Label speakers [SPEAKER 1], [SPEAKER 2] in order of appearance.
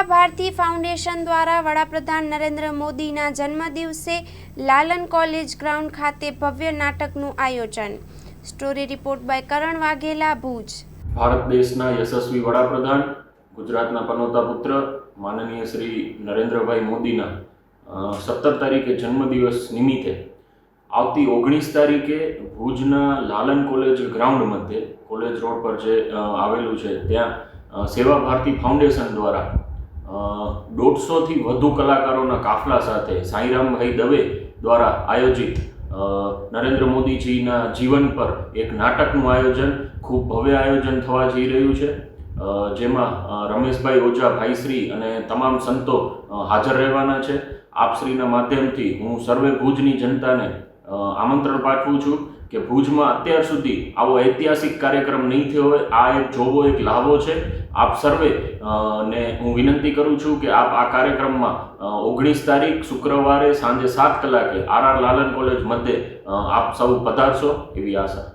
[SPEAKER 1] સેવા ભારતી ફાઉન્ડેશન દ્વારા વડાપ્રધાન નરેન્દ્ર મોદીના જન્મદિવસે લાલન કોલેજ ગ્રાઉન્ડ ખાતે ભવ્ય નાટકનું આયોજન. Story report by Karan Vaghela, Bhuj.
[SPEAKER 2] Bharat દેશના યશસ્વી વડાપ્રધાન, ગુજરાતના પનોતા પુત્ર, માનનીય શ્રી નરેન્દ્રભાઈ મોદીના સત્તર તારીખે જન્મદિવસ નિમિત્તે. આવતી ઓગણીસ તારીખે ભુજના લાલન કોલેજ ગ્રાઉન્ડ મધ્યે, કોલેજ રોડ પર જે આવેલું છે, ત્યાં સેવા ભારતી ફાઉન્ડેશન દ્વારા દોઢસોથી વધુ કલાકારોના કાફલા સાથે સાંઈરામભાઈ દવે દ્વારા આયોજિત નરેન્દ્ર મોદીજીના જીવન પર એક નાટકનું આયોજન, ખૂબ ભવ્ય આયોજન થવા જઈ રહ્યું છે. જેમાં રમેશભાઈ ઓઝા ભાઈશ્રી અને તમામ સંતો હાજર રહેવાના છે. આપશ્રીના માધ્યમથી હું સર્વે ભુજની જનતાને આમંત્રણ પાઠવું છું. કે ભુજમાં અત્યાર સુધી આવો ઐતિહાસિક કાર્યક્રમ નહીં થયો હોય, આ એક જોવો એક લાભો છે. આપ સર્વે ને હું વિનંતી કરું છું કે આપ આ કાર્યક્રમમાં ઓગણીસ તારીખ શુક્રવારે સાંજે સાત કલાકે આર આર લાલન કોલેજ મધ્યે આપ સૌ પધારશો એવી આશા.